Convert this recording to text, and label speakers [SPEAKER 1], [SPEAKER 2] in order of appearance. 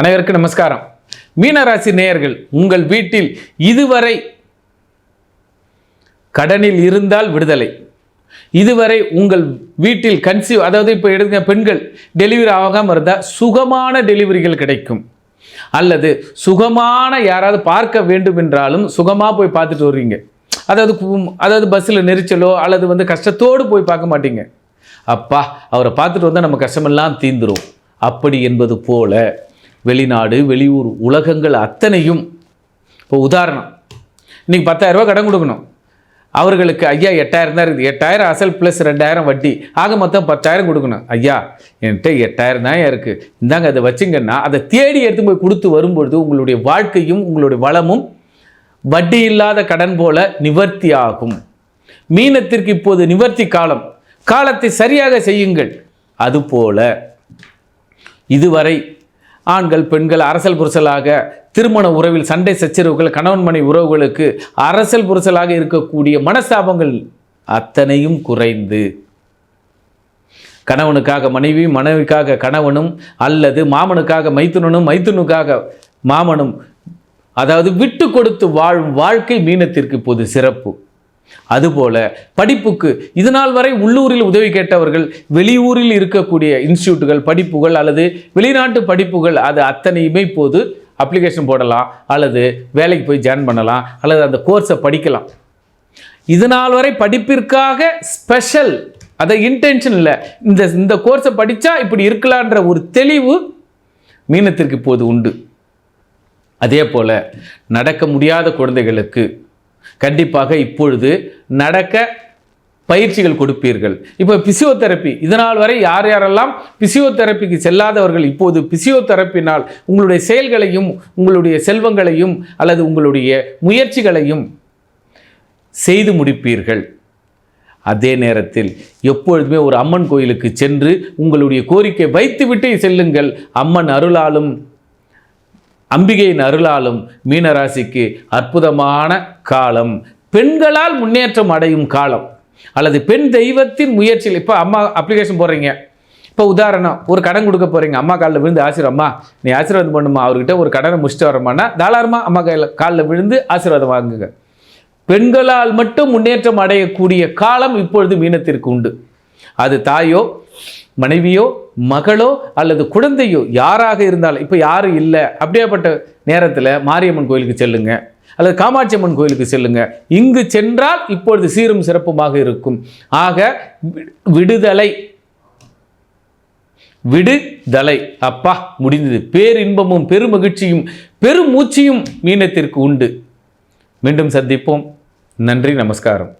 [SPEAKER 1] அனைவருக்கும் நமஸ்காரம். மீனராசி நேயர்கள் உங்கள் வீட்டில் இதுவரை கடனில் இருந்தால் விடுதலை. இதுவரை உங்கள் வீட்டில் கன்சீவ் அதாவது இப்போ எடுங்க பெண்கள் டெலிவரி ஆகாமல் இருந்தால் சுகமான டெலிவரிகள் கிடைக்கும். அல்லது சுகமான யாராவது பார்க்க வேண்டும் என்றாலும் சுகமாக போய் பார்த்துட்டு வருவீங்க அதாவது அதாவது பஸ்ஸில் நெரிச்சலோ அல்லது வந்து கஷ்டத்தோடு போய் பார்க்க மாட்டீங்க. அப்பா அவரை பார்த்துட்டு வந்தால் நம்ம கஷ்டமெல்லாம் தீந்துடும் அப்படி என்பது போல வெளிநாடு வெளியூர் உலகங்கள் அத்தனையும் இப்போ உதாரணம். இன்றைக்கி பத்தாயிரரூபா கடன் கொடுக்கணும். அவர்களுக்கு ஐயா எட்டாயிரம் தான் இருக்குது. எட்டாயிரம் அசல் ப்ளஸ் ரெண்டாயிரம் வட்டி. ஆக மொத்தம் பத்தாயிரம் கொடுக்கணும். ஐயா என்கிட்ட எட்டாயிரம் தான் இருக்குது இந்தாங்க அதை வச்சுங்கன்னா அதை தேடி எடுத்து போய் கொடுத்து வரும்பொழுது உங்களுடைய வாழ்க்கையும் உங்களுடைய வளமும் வட்டி இல்லாத கடன் போல நிவர்த்தி ஆகும். மீனத்திற்கு இப்போது நிவர்த்தி காலம். காலத்தை சரியாக செய்யுங்கள். அதுபோல இதுவரை ஆண்கள் பெண்கள் அரசல் புரிசலாக திருமண உறவில் சண்டை சச்சரவுகள் கணவன் மனை உறவுகளுக்கு அரசல் புரிசலாக இருக்கக்கூடிய மனஸ்தாபங்கள் அத்தனையும் குறைந்து. கணவனுக்காக மனைவி மனைவிக்காக கணவனும் அல்லது மாமனுக்காக மைத்துனனும் மைத்துனுக்காக மாமனும் அதாவது விட்டு கொடுத்து வாழும் வாழ்க்கை மீனத்திற்கு இப்போது சிறப்பு. அதுபோல படிப்புக்கு இது நாள் வரை உள்ளூரில் உதவி கேட்டவர்கள் வெளியூரில் இருக்கக்கூடிய இன்ஸ்டியூட்டுகள் படிப்புகள் அல்லது வெளிநாட்டு படிப்புகள் அது அத்தனையுமே இப்போது அப்ளிகேஷன் போடலாம் அல்லது வேலைக்கு போய் ஜாயின் பண்ணலாம் அல்லது அந்த கோர்ஸை படிக்கலாம். இது நாள் வரை படிப்பிற்காக ஸ்பெஷல் அதை இன்டென்ஷன் இல்லை இந்த இந்த கோர்ஸை படித்தா இப்படி இருக்கலான்ற ஒரு தெளிவு மீனத்திற்கு இப்போது உண்டு. அதே போல் நடக்க முடியாத குழந்தைகளுக்கு கண்டிப்பாக இப்பொழுது நடக்க பயிற்சிகள் கொடுப்பீர்கள். இப்போ பிசியோதெரப்பி இதனால் வரை யார் யாரெல்லாம் பிசியோதெரப்பிக்கு செல்லாதவர்கள் இப்போது பிசியோதெரப்பினால் உங்களுடைய செயல்களையும் உங்களுடைய செல்வங்களையும் அல்லது உங்களுடைய முயற்சிகளையும் செய்து முடிப்பீர்கள். அதே நேரத்தில் எப்பொழுதுமே ஒரு அம்மன் கோயிலுக்கு சென்று உங்களுடைய கோரிக்கை வைத்துவிட்டு செல்லுங்கள். அம்மன் அருளாலும் அம்பிகையின் அருளாலும் மீனராசிக்கு அற்புதமான காலம். பெண்களால் முன்னேற்றம் அடையும் காலம். அல்லது பெண் தெய்வத்தின் முயற்சியில் இப்போ அம்மா அப்ளிகேஷன் போடுறீங்க. இப்போ உதாரணம் ஒரு கடன் கொடுக்க போகிறீங்க அம்மா காலில் விழுந்து ஆசீர்வாதம் அம்மா நீ ஆசீர்வாதம் பண்ணுமா அவர்கிட்ட ஒரு கடனை முடிச்சுட்டு வரமானா தாராளமாக அம்மா கையில் காலில் விழுந்து ஆசீர்வாதம் வாங்குங்க. பெண்களால் மட்டும் முன்னேற்றம் அடையக்கூடிய காலம் இப்பொழுது மீனத்திற்கு உண்டு. அது தாயோ மனைவியோ மகளோ அல்லது குழந்தையோ யாராக இருந்தாலும் இப்போ யாரும் இல்லை அப்படியேப்பட்ட நேரத்தில் மாரியம்மன் கோயிலுக்கு செல்லுங்க. அல்லது காமாட்சி அம்மன் கோயிலுக்கு செல்லுங்க. இங்கு சென்றால் இப்பொழுது சீரும் சிறப்புமாக இருக்கும். ஆக வி- விடுதலை. விடுதலை. அப்பா முடிந்தது. பேரின்பமும் பெருமகிழ்ச்சியும் பெருமூச்சியும் மீனத்திற்கு உண்டு. மீண்டும் சந்திப்போம். நன்றி நமஸ்காரம்.